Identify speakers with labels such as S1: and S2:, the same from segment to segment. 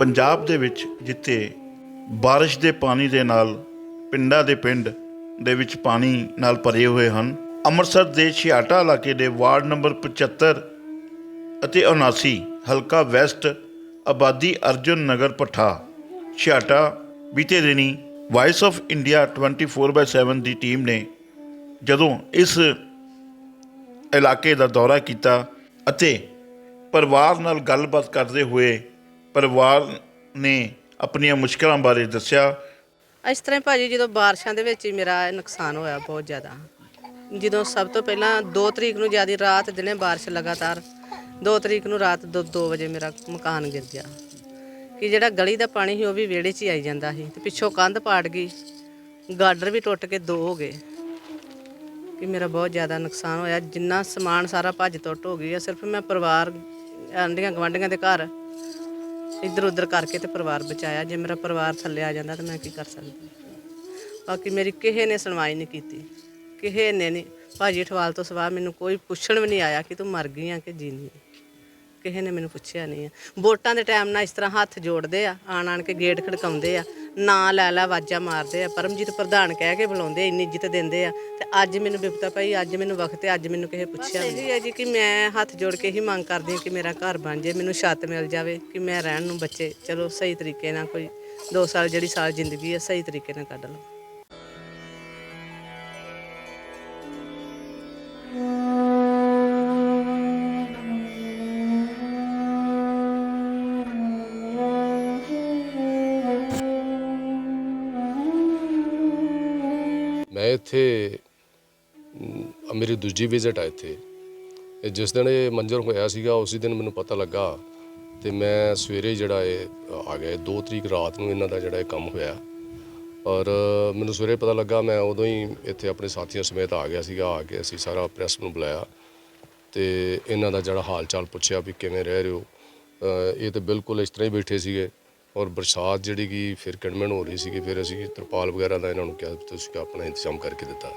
S1: ਪੰਜਾਬ ਦੇ ਵਿੱਚ ਜਿੱਥੇ ਬਾਰਿਸ਼ ਦੇ ਪਾਣੀ ਦੇ ਨਾਲ ਪਿੰਡਾਂ ਦੇ ਪਿੰਡ ਦੇ ਵਿੱਚ ਪਾਣੀ ਨਾਲ ਭਰੇ ਹੋਏ ਹਨ, ਅੰਮ੍ਰਿਤਸਰ ਦੇ ਛਿਆਟਾ ਇਲਾਕੇ ਦੇ ਵਾਰਡ ਨੰਬਰ 75 ਅਤੇ 79 ਹਲਕਾ ਵੈਸਟ, ਆਬਾਦੀ ਅਰਜੁਨ ਨਗਰ ਪਠਾ, ਛਿਆਟਾ ਬੀਤੇ ਦਿਨੀ ਵਾਇਸ ਆਫ ਇੰਡੀਆ 24/7 ਦੀ ਟੀਮ ਨੇ ਜਦੋਂ ਇਸ ਇਲਾਕੇ ਦਾ ਦੌਰਾ ਕੀਤਾ ਅਤੇ ਪਰਿਵਾਰ ਨਾਲ ਗੱਲਬਾਤ ਕਰਦੇ ਹੋਏ ਪਰਿਵਾਰ ਨੇ ਆਪਣੀਆਂ ਮੁਸ਼ਕਲਾਂ ਬਾਰੇ ਦੱਸਿਆ।
S2: ਇਸ ਤਰ੍ਹਾਂ ਹੀ ਭਾਜੀ ਜਦੋਂ ਬਾਰਿਸ਼ਾਂ ਦੇ ਵਿੱਚ ਹੀ ਮੇਰਾ ਨੁਕਸਾਨ ਹੋਇਆ ਬਹੁਤ ਜ਼ਿਆਦਾ। ਜਦੋਂ ਸਭ ਤੋਂ ਪਹਿਲਾਂ 2 ਤਰੀਕ ਨੂੰ ਜਿਆਦੀ ਰਾਤ ਦਿਨੇ ਬਾਰਿਸ਼ ਲਗਾਤਾਰ 2 ਤਰੀਕ ਨੂੰ ਰਾਤ 2 ਵਜੇ ਮੇਰਾ ਮਕਾਨ ਗਿਰ ਗਿਆ। ਕਿ ਜਿਹੜਾ ਗਲੀ ਦਾ ਪਾਣੀ ਸੀ ਉਹ ਵੀ ਵਿਹੜੇ 'ਚ ਹੀ ਆਈ ਜਾਂਦਾ ਸੀ ਤੇ ਪਿੱਛੋਂ ਕੰਧ ਪਾੜ ਗਈ, ਗਾਡਰ ਵੀ ਟੁੱਟ ਕੇ ਦੋ ਹੋ ਗਏ। ਕਿ ਮੇਰਾ ਬਹੁਤ ਜ਼ਿਆਦਾ ਨੁਕਸਾਨ ਹੋਇਆ, ਜਿੰਨਾ ਸਮਾਨ ਸਾਰਾ ਭੱਜ ਟੁੱਟ ਹੋ ਗਈ ਆ ਸਿਰਫ ਮੈਂ ਪਰਿਵਾਰ ਆਂਡੀਆਂ ਗਵਾਂਡੀਆਂ ਦੇ ਘਰ ਇੱਧਰ ਉੱਧਰ ਕਰਕੇ ਤੇ ਪਰਿਵਾਰ ਬਚਾਇਆ। ਜੇ ਮੇਰਾ ਪਰਿਵਾਰ ਥੱਲੇ ਆ ਜਾਂਦਾ ਤਾਂ ਮੈਂ ਕੀ ਕਰ ਸਕਦੀ? ਬਾਕੀ ਮੇਰੀ ਕਿਸੇ ਨੇ ਸੁਣਵਾਈ ਨਹੀਂ ਕੀਤੀ। ਕਿਸੇ ਨੇ ਨਹੀਂ। ਭਾਜੀ ਠਵਾਲ ਤੋਂ ਸਵਾ ਮੈਨੂੰ ਕੋਈ ਪੁੱਛਣ ਵੀ ਨਹੀਂ ਆਇਆ ਕਿ ਤੂੰ ਮਰ ਗਈ ਆ ਕਿ ਜੀਨੀ ਕਿਸੇ ਨੇ ਮੈਨੂੰ ਪੁੱਛਿਆ ਨਹੀਂ ਆ। ਵੋਟਾਂ ਦੇ ਟਾਈਮ ਨਾਲ ਇਸ ਤਰ੍ਹਾਂ ਹੱਥ ਜੋੜਦੇ ਆ ਆਣ ਆਣ ਕੇ ਗੇਟ ਖੜਕਾਉਂਦੇ ਆ। ਨਾਂ ਲੈ ਲੈ ਆਵਾਜ਼ਾਂ ਮਾਰਦੇ ਆ। ਪਰਮਜੀਤ ਪ੍ਰਧਾਨ ਕਹਿ ਕੇ ਬੁਲਾਉਂਦੇ ਆ, ਇੰਨੀ ਇੱਜ਼ਤ ਦਿੰਦੇ ਆ। ਤੇ ਅੱਜ ਮੈਨੂੰ ਬਿਪਤਾ ਪਈ ਅੱਜ ਮੈਨੂੰ ਵਕਤ ਹੈ ਅੱਜ ਮੈਨੂੰ ਕਿਸੇ ਪੁੱਛਿਆ ਨਹੀਂ ਹੈ ਜੀ ਕਿ ਮੈਂ ਹੱਥ ਜੋੜ ਕੇ ਹੀ ਮੰਗ ਕਰਦੀ ਹਾਂ ਕਿ ਮੇਰਾ ਘਰ ਬਣ ਜਾਏ ਮੈਨੂੰ ਛੱਤ ਮਿਲ ਜਾਵੇ ਕਿ ਮੈਂ ਰਹਿਣ ਨੂੰ ਬੱਚੇ। ਚਲੋ ਸਹੀ ਤਰੀਕੇ ਨਾਲ ਕੋਈ 2 ਸਾਲ ਜਿਹੜੀ ਸਾਲ ਜ਼ਿੰਦਗੀ ਹੈ ਸਹੀ ਤਰੀਕੇ ਨਾਲ ਕੱਢ ਲਓ।
S3: ਮੈਂ ਇੱਥੇ ਮੇਰੀ ਦੂਜੀ ਵਿਜ਼ਿਟ ਆ ਇੱਥੇ। ਇਹ ਜਿਸ ਦਿਨ ਇਹ ਮੰਜ਼ਰ ਹੋਇਆ ਸੀਗਾ, ਉਸੇ ਦਿਨ ਮੈਨੂੰ ਪਤਾ ਲੱਗਾ ਤੇ ਮੈਂ ਸਵੇਰੇ ਜਿਹੜਾ ਇਹ ਆ ਗਿਆ। 2 ਤਰੀਕ ਰਾਤ ਨੂੰ ਇਹਨਾਂ ਦਾ ਜਿਹੜਾ ਇਹ ਕੰਮ ਹੋਇਆ। ਔਰ, ਮੈਨੂੰ ਸਵੇਰੇ ਪਤਾ ਲੱਗਾ, ਮੈਂ ਉਦੋਂ ਹੀ ਇੱਥੇ ਆਪਣੇ ਸਾਥੀਆਂ ਸਮੇਤ ਆ ਗਿਆ ਸੀਗਾ, ਆ ਕੇ ਅਸੀਂ ਸਾਰਾ ਪ੍ਰੈਸ ਨੂੰ ਬੁਲਾਇਆ ਤੇ ਇਹਨਾਂ ਦਾ ਜਿਹੜਾ ਹਾਲ ਚਾਲ ਪੁੱਛਿਆ ਵੀ ਕਿਵੇਂ ਰਹਿ ਰਹੇ ਹੋ। ਇਹ ਤੇ ਬਿਲਕੁਲ ਇਸ ਤਰ੍ਹਾਂ ਹੀ ਬੈਠੇ ਸੀਗੇ। ਔਰ ਬਰਸਾਤ ਜਿਹੜੀ ਕਿ ਫਿਰ ਕਿਣਮਣ ਹੋ ਰਹੀ ਸੀਗੀ, ਫਿਰ ਅਸੀਂ ਤਰਪਾਲ ਵਗੈਰਾ ਦਾ ਇਹਨਾਂ ਨੂੰ ਕਿਹਾ ਵੀ ਤੁਸੀਂ ਆਪਣਾ ਇੰਤਜ਼ਾਮ ਕਰਕੇ ਦਿੱਤਾ।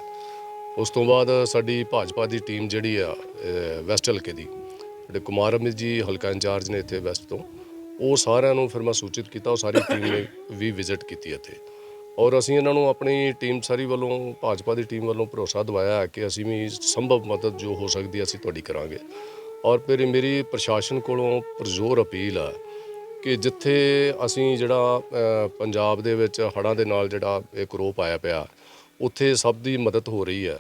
S3: ਉਸ ਤੋਂ ਬਾਅਦ ਸਾਡੀ ਭਾਜਪਾ ਦੀ ਟੀਮ ਜਿਹੜੀ ਆ ਵੈਸਟ ਹਲਕੇ ਦੀ, ਜਿਹੜੇ ਕੁਮਾਰ ਅਮਿਤ ਜੀ ਹਲਕਾ ਇੰਚਾਰਜ ਨੇ ਇੱਥੇ ਵੈਸਟ ਤੋਂ, ਉਹ ਸਾਰਿਆਂ ਨੂੰ ਫਿਰ ਮੈਂ ਸੂਚਿਤ ਕੀਤਾ, ਉਹ ਸਾਰੀ ਟੀਮ ਨੇ ਵੀ ਵਿਜ਼ਿਟ ਕੀਤੀ ਇੱਥੇ। ਔਰ ਅਸੀਂ ਇਹਨਾਂ ਨੂੰ ਆਪਣੀ ਟੀਮ ਸਾਰੀ ਵੱਲੋਂ, ਭਾਜਪਾ ਦੀ ਟੀਮ ਵੱਲੋਂ ਭਰੋਸਾ ਦਵਾਇਆ ਕਿ ਅਸੀਂ ਵੀ ਸੰਭਵ ਮਦਦ ਜੋ ਹੋ ਸਕਦੀ ਹੈ, ਅਸੀਂ ਤੁਹਾਡੀ ਕਰਾਂਗੇ। ਔਰ ਫਿਰ ਮੇਰੀ ਪ੍ਰਸ਼ਾਸਨ ਕੋਲੋਂ ਪਰਜ਼ੋਰ ਅਪੀਲ ਆ ਕਿ ਜਿੱਥੇ ਅਸੀਂ ਜਿਹੜਾ ਪੰਜਾਬ ਦੇ ਵਿੱਚ ਹੜ੍ਹਾਂ ਦੇ ਨਾਲ ਜਿਹੜਾ ਇਹ ਕਰੋਪ ਆਇਆ ਪਿਆ, ਉੱਥੇ ਸਭ ਦੀ ਮਦਦ ਹੋ ਰਹੀ ਹੈ।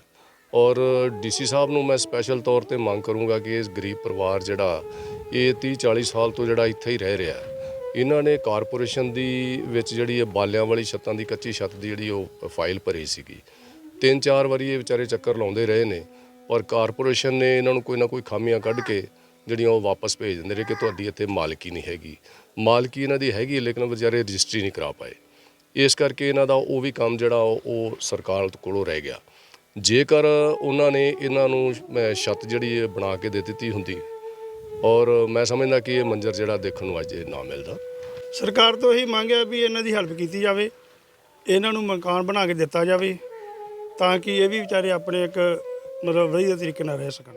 S3: ਔਰ ਡੀਸੀ ਸਾਹਿਬ ਨੂੰ ਮੈਂ ਸਪੈਸ਼ਲ ਤੌਰ ਤੇ ਮੰਗ ਕਰੂੰਗਾ ਕਿ ਇਸ ਗਰੀਬ ਪਰਿਵਾਰ ਜਿਹੜਾ, ਇਹ 30 40 ਸਾਲ ਤੋਂ ਜਿਹੜਾ ਇੱਥੇ ਹੀ ਰਹਿ ਰਿਹਾ ਇਹਨਾਂ ਨੇ ਕਾਰਪੋਰੇਸ਼ਨ ਦੀ ਵਿੱਚ ਜਿਹੜੀ ਇਹ ਬਾਲਿਆਂ ਵਾਲੀ ਛੱਤਾਂ ਦੀ ਕੱਚੀ ਛੱਤ ਦੀ ਜਿਹੜੀ ਉਹ ਫਾਈਲ ਭਰੀ ਸੀਗੀ। ਤਿੰਨ ਚਾਰ ਵਾਰੀ ਇਹ ਵਿਚਾਰੇ ਚੱਕਰ ਲਾਉਂਦੇ ਰਹੇ ਨੇ, ਔਰ ਕਾਰਪੋਰੇਸ਼ਨ ਨੇ ਇਹਨਾਂ ਨੂੰ ਕੋਈ ਨਾ ਕੋਈ ਖਾਮੀਆਂ ਕੱਢ ਕੇ ਜਿਹੜੀਆਂ ਉਹ ਵਾਪਸ ਭੇਜ ਦਿੰਦੇ ਨੇ ਕਿ ਤੁਹਾਡੀ ਇੱਥੇ ਮਾਲਕੀ ਨਹੀਂ ਹੈਗੀ। ਮਾਲਕੀ ਇਹਨਾਂ ਦੀ ਹੈਗੀ, ਲੇਕਿਨ ਵਿਚਾਰੇ ਰਜਿਸਟਰੀ ਨਹੀਂ ਕਰਾ ਪਾਏ। ਇਸ ਕਰਕੇ ਇਹਨਾਂ ਦਾ ਉਹ ਵੀ ਕੰਮ ਜਿਹੜਾ ਉਹ ਸਰਕਾਰ ਕੋਲੋਂ ਰਹਿ ਗਿਆ। ਜੇਕਰ ਉਹਨਾਂ ਨੇ ਇਹਨਾਂ ਨੂੰ ਛੱਤ ਜਿਹੜੀ ਇਹ ਬਣਾ ਕੇ ਦੇ ਦਿੱਤੀ ਹੁੰਦੀ, ਔਰ ਮੈਂ ਸਮਝਦਾ ਕਿ ਇਹ ਮੰਜ਼ਰ ਜਿਹੜਾ ਦੇਖਣ ਨੂੰ ਅੱਜ ਨਾ ਮਿਲਦਾ।
S4: ਸਰਕਾਰ ਤੋਂ ਇਹੀ ਮੰਗ ਹੈ ਵੀ ਇਹਨਾਂ ਦੀ ਹੈਲਪ ਕੀਤੀ ਜਾਵੇ, ਇਹਨਾਂ ਨੂੰ ਮਕਾਨ ਬਣਾ ਕੇ ਦਿੱਤਾ ਜਾਵੇ, ਤਾਂ ਕਿ ਇਹ ਵੀ ਵਿਚਾਰੇ ਆਪਣੇ ਇੱਕ ਮਤਲਬ ਵਧੀਆ ਤਰੀਕੇ ਨਾਲ ਰਹਿ ਸਕਣ।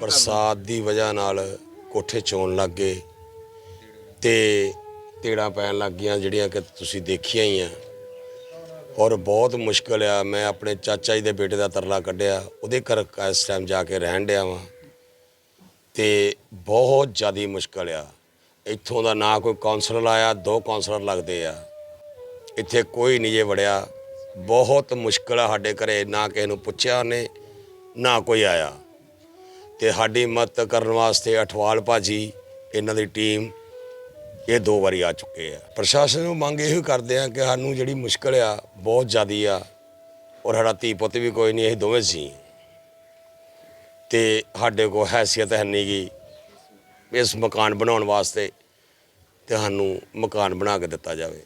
S5: ਬਰਸਾਤ ਦੀ ਵਜ੍ਹਾ ਨਾਲ ਕੋਠੇ ਚੋਣ ਲੱਗ ਗਏ ਤੇ ਤੇੜਾਂ ਪੈਣ ਲੱਗ ਗਈਆਂ, ਜਿਹੜੀਆਂ ਕਿ ਤੁਸੀਂ ਦੇਖੀਆਂ ਹੀ ਆ। ਔਰ ਬਹੁਤ ਮੁਸ਼ਕਲ ਆ। ਮੈਂ ਆਪਣੇ ਚਾਚਾ ਜੀ ਦੇ ਬੇਟੇ ਦਾ ਤਰਲਾ ਕੱਢਿਆ। ਉਹਦੇ ਘਰ ਇਸ ਟਾਈਮ ਜਾ ਕੇ ਰਹਿਣ ਡਿਆ ਵਾਂ। ਤੇ ਬਹੁਤ ਜ਼ਿਆਦੀ ਮੁਸ਼ਕਲ ਆ। ਇੱਥੋਂ ਦਾ ਨਾ ਕੋਈ ਕਾਉਂਸਲਰ ਆਇਆ ਦੋ ਕਾਉਂਸਲਰ ਲੱਗਦੇ ਆ। ਇੱਥੇ ਕੋਈ ਨਹੀਂ ਜੇ ਵੜਿਆ। ਬਹੁਤ ਮੁਸ਼ਕਲ ਆ ਸਾਡੇ ਘਰੇ। ਨਾ ਕਿਸੇ ਨੂੰ ਪੁੱਛਿਆ ਉਹਨੇ, ਨਾ ਕੋਈ ਆਇਆ। ਤੇ ਸਾਡੀ ਮਦਦ ਕਰਨ ਵਾਸਤੇ ਅਠਵਾਲ ਭਾਜੀ, ਇਹਨਾਂ ਦੀ ਟੀਮ ਇਹ ਦੋ ਵਾਰੀ ਆ ਚੁੱਕੇ ਆ। ਪ੍ਰਸ਼ਾਸਨ ਨੂੰ ਮੰਗ ਇਹੋ ਕਰਦੇ ਆ ਕਿ ਸਾਨੂੰ ਜਿਹੜੀ ਮੁਸ਼ਕਲ ਆ, ਬਹੁਤ ਜ਼ਿਆਦੀ ਆ ਔਰ ਸਾਡਾ ਧੀ ਪੁੱਤ ਵੀ ਕੋਈ ਨਹੀਂ, ਅਸੀਂ ਦੋਵੇਂ ਸੀ ਤੇ ਸਾਡੇ ਕੋਲ ਹੈਸੀਅਤ ਹੈ ਨਹੀਂ ਗੀ ਇਸ ਮਕਾਨ ਬਣਾਉਣ ਵਾਸਤੇ ਤੇ ਸਾਨੂੰ ਮਕਾਨ ਬਣਾ ਕੇ ਦਿੱਤਾ ਜਾਵੇ।